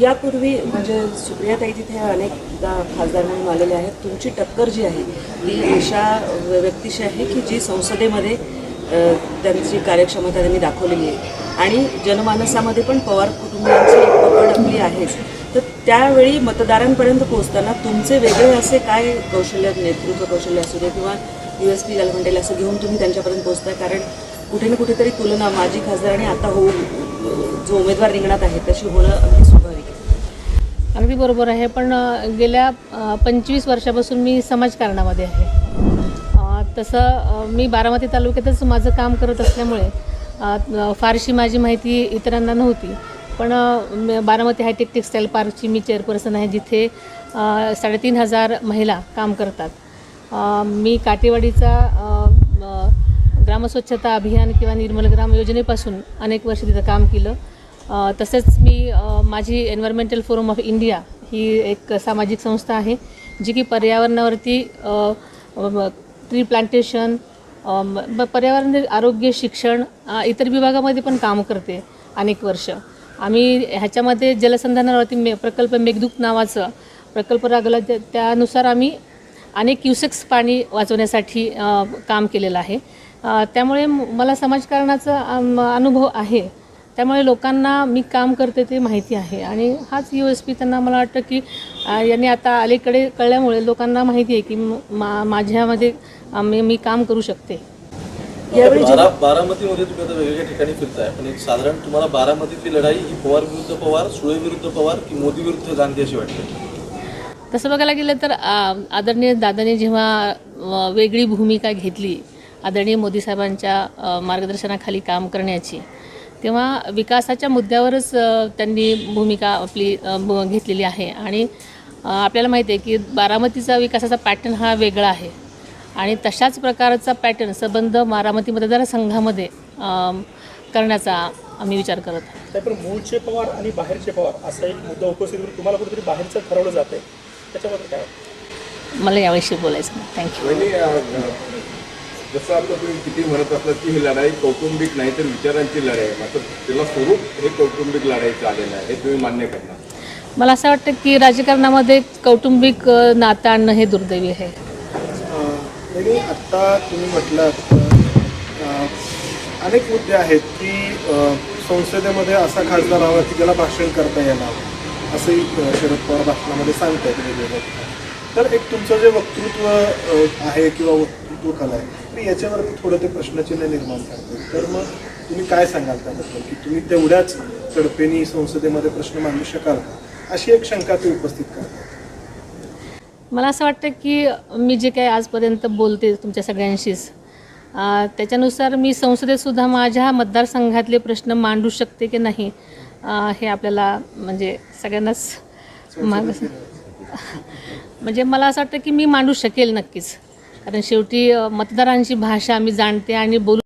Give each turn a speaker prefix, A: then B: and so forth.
A: यापूर्वी म्हणजे सुप्रियाताई तिथे अनेकदा खासदार म्हणून आलेले आहेत. तुमची टक्कर जी आहे ती अशा व्यक्तीशी आहे की जी संसदेमध्ये त्यांची कार्यक्षमता त्यांनी दाखवलेली आहे. आणि जनमानसामध्ये पण पवार कुटुंबियांची एक पकड आपली आहेच. तर त्यावेळी मतदारांपर्यंत पोहोचताना तुमचे वेगळे असे काय कौशल्य नेतृत्व कौशल्य असू दे किंवा यू एस पी ज्याला म्हणता असं घेऊन तुम्ही त्यांच्यापर्यंत पोहोचताय? कारण कुठे ना कुठेतरी तुलना माजी खासदार आणि आता होऊ जो उमेदवार रिंगणात आहे तशी होणं अगदी स्वाभाविक आहे.
B: अगदी बरोबर आहे पण गेल्या पंचवीस वर्षापासून मी समाजकारणामध्ये आहे. तसं मी बारामती तालुक्यातच माझं काम करत असल्यामुळे फारशी माझी माहिती इतरांना नव्हती. पण बारामती हायटेक टेक्स्टाईल पार्कची मी चेअरपर्सन आहे जिथे साडेतीन हजार महिला काम करतात. मी काटेवाडीचा ग्रामस्वच्छता अभियान किंवा निर्मल ग्राम योजनेपासून अनेक वर्ष तिथं काम केलं. तसेच मी माझी एन्व्हायरमेंटल फोरम ऑफ इंडिया ही एक सामाजिक संस्था आहे जी की पर्यावरणावरती ट्री प्लांटेशन पर्यावरण आरोग्य शिक्षण इतर विभागामध्ये पण काम करते अनेक वर्ष. आम्ही ह्याच्यामध्ये जलसंधानावरती मे प्रकल्प मेघदूत नावाचं प्रकल्प रागवला त्यानुसार आम्ही अनेक क्युसेक्स पाणी वाचवण्यासाठी काम केलेलं आहे. त्यामुळे मला समाजकारणाचा अनुभव आहे. त्यामुळे लोकांना मी काम करते ते माहिती आहे. आणि हाच यू एस पी त्यांना मला वाटतं की यांनी आता अलीकडे कळल्यामुळे लोकांना माहिती आहे की म- माझ्यामध्ये मी मी काम करू शकते.
A: यावेळी
C: बारामतीमध्ये तुम्ही आता वेगवेगळ्या ठिकाणी फिरताय. पण एक साधारण तुम्हाला बारामतीतली लढाई ही पवार विरुद्ध पवार सुळे विरुद्ध पवार की मोदी विरुद्ध गांधी अशी वाटते?
B: तसं बघायला गेलं तर आदरणीय दादाने जेव्हा वेगळी भूमिका घेतली आदरणीय मोदी साहेबांच्या मार्गदर्शनाखाली काम करण्याची तेव्हा विकासाच्या मुद्द्यावरच त्यांनी भूमिका आपली घेतलेली आहे. आणि आपल्याला माहिती आहे की बारामतीचा विकासाचा पॅटर्न हा वेगळा आहे. आणि तशाच प्रकारचा पॅटर्न संबंध बारामती मतदारसंघामध्ये संघामध्ये करण्याचा आम्ही विचार करत आहोत.
D: पण मूळचे पवार आणि बाहेरचे पवार असा एक मुद्दा उपस्थित करून तुम्हाला कुठेतरी बाहेरचं ठरवलं जात आहे त्याच्याबद्दल काय?
B: मला याविषयी बोलायचं नाही. थँक्यू
E: जसं आता तुम्ही किती म्हणत असलात की ही लढाई कौटुंबिक नाही तर विचारांची लढाई आहे. मात्र त्याला स्वरूप हे कौटुंबिक लढाईचं आलेलं आहे हे तुम्ही मान्य करणार?
B: मला असं वाटतं की राजकारणामध्ये कौटुंबिक नातं आणणं हे दुर्दैवी आहे.
F: आणि आत्ता तुम्ही म्हटलात अ, अनेक मुद्दे आहेत की संसदेमध्ये असा खासदार हवा की ज्याला भाषण करता येणार. असंही शरद पवार भाषणामध्ये सांगतायत वेगवेगळ्या तर एक तुमचं जे वक्तृत्व आहे किंवा वक्तृत्व कला आहे तर याच्यावरती थोडं ते प्रश्नचिन्ह निर्माण करते. तर मग तुम्ही काय सांगाल त्याबद्दल? की तुम्ही तेवढ्याच तडफेनी संसदेमध्ये प्रश्न मांडू शकाल अशी एक शंका ते उपस्थित करतात.
B: मला असं वाटतं की मी जे काही आजपर्यंत बोलते तुमच्या सगळ्यांशीच त्याच्यानुसार मी संसदेतसुद्धा माझ्या मतदारसंघातले प्रश्न मांडू शकते की नाही हे आपल्याला म्हणजे सगळ्यांनाच माग म्हणजे मला असं वाटतं की मी मांडू शकेल नक्कीच. कारण शेवटी मतदारांची भाषा मी जाणते आणि बोलू